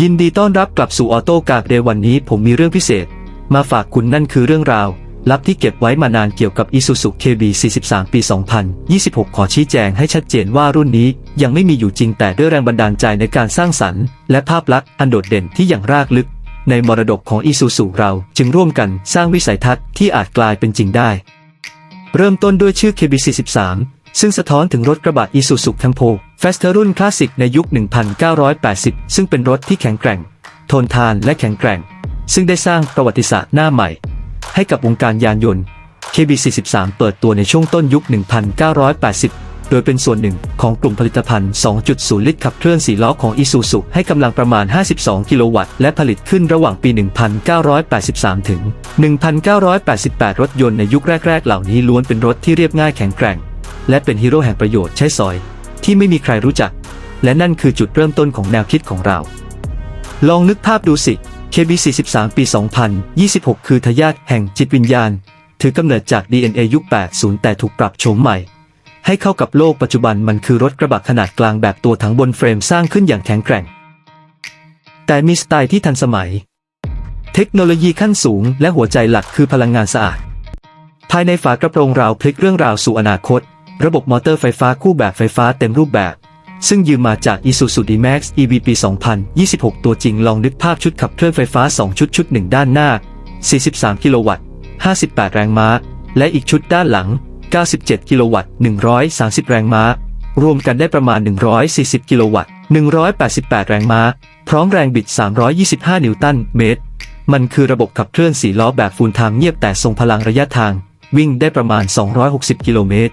ยินดีต้อนรับกลับสู่ออโต้กาเดวันนี้ผมมีเรื่องพิเศษ มาฝากคุณนั่นคือเรื่องราว ลับที่เก็บไว้มานานเกี่ยวกับ Isuzu KB 43 ปี 2026 ขอชี้แจงให้ชัดเจนว่ารุ่นนี้ยังไม่มีอยู่จริงแต่ด้วยแรงบันดาลใจในการสร้างสรรค์ และภาพลักษณ์อันโดดเด่นที่อย่างรากลึก ในมรดกของ Isuzu เราจึงร่วมกันสร้างวิสัยทัศน์ที่อาจกลายเป็นจริงได้ เริ่มต้นด้วยชื่อ KB43 ซึ่งสะท้อนถึงรถกระบะ Isuzu Campo Faster รุ่นคลาสสิกในยุค 1980 ซึ่งเป็นรถที่แข็งแกร่ง ทนทานและแข็งแกร่ง ซึ่งได้สร้างประวัติศาสตร์หน้าใหม่ ให้กับวงการยานยนต์ KB43 เปิดตัวในช่วงต้นยุค 1980 โดยเป็นส่วนหนึ่งของกลุ่มผลิตภัณฑ์ 2.0 ลิตรขับเคลื่อน4ล้อของ Isuzu ให้กำลังประมาณ 52 กิโลวัตต์ และผลิตขึ้นระหว่างปี 1983 ถึง 1988 รถยนต์ในยุคแรก ๆ เหล่านี้ล้วนเป็นรถที่เรียบง่ายแข็งแกร่ง และเป็นฮีโร่แห่งประโยชน์ใช้สอย ที่ไม่มีใครรู้จัก และนั่นคือจุดเริ่มต้นของแนวคิดของเรา ลองนึกภาพดูสิ KB43 ปี 2026 คือทายาทแห่งจิตวิญญาณ ถือกำเนิดจาก DNA ยุค 80 แต่ถูกปรับโฉมใหม่ ให้เข้ากับโลกปัจจุบันมันคือรถกระบะขนาดกลางแบบตัวถังบนเฟรมสร้างขึ้นอย่างแข็งแกร่ง แต่มีสไตล์ที่ทันสมัย เทคโนโลยีขั้นสูง และหัวใจหลักคือพลังงานสะอาด ภายในฝากระโปรงราวพลิกเรื่องราวสู่อนาคต ระบบมอเตอร์ไฟฟ้าคู่แบบไฟฟ้าเต็มรูปแบบ ซึ่งยืมมาจาก Isuzu D-Max EV ปี2026 ตัวจริงลองนึกภาพชุดขับเคลื่อนไฟฟ้า 2 ชุดชุดหนึ่งด้านหน้า 43 กิโลวัตต์ 58 แรงม้า และอีกชุดด้านหลัง 97 กิโลวัตต์ 130 แรงม้า รวมกันได้ประมาณ 140 กิโลวัตต์ 188 แรงม้า พร้อมแรงบิด 325 นิวตันเมตร มันคือระบบขับเคลื่อน4ล้อแบบฟูลทม์เงียบแต่ทรงพลังระยะทาง วิ่งได้ประมาณ 260 กิโลเมตร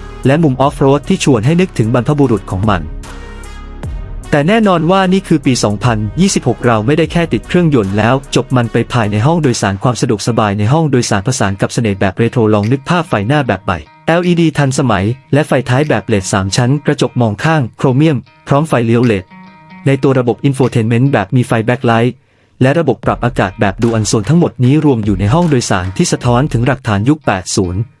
และมุมออฟโรดที่ชวนให้นึกถึงบรรพบุรุษของมัน แต่แน่นอนว่านี่คือปี 2026 เราไม่ได้แค่ติดเครื่องยนต์แล้ว จบมันไปภายในห้องโดยสารความสะดวกสบายในห้องโดยสารผสานกับเสน่ห์แบบเรโทรลองนึกภาพไฟหน้าแบบใหม่ LED ทันสมัย และไฟท้ายแบบเลด3ชั้น กระจกมองข้าง โครเมียม พร้อมไฟเลี้ยวเลดในตัวระบบอินโฟเทนเมนต์แบบมีไฟแบ็คไลท์และระบบปรับอากาศแบบดูอันโซนทั้งหมดนี้รวมอยู่ในห้องโดยสารที่สะท้อนถึงหลักฐานยุค 80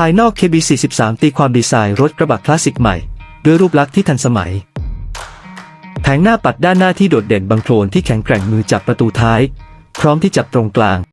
ภายนอก KB43 ตีความดีไซน์รถกระบะคลาสสิกใหม่ ด้วยรูปลักษณ์ที่ทันสมัย แผงหน้าปัดด้านหน้าที่โดดเด่นบางโคลนที่แข็งแกร่งมือจับประตูท้าย พร้อมที่จับตรงกลาง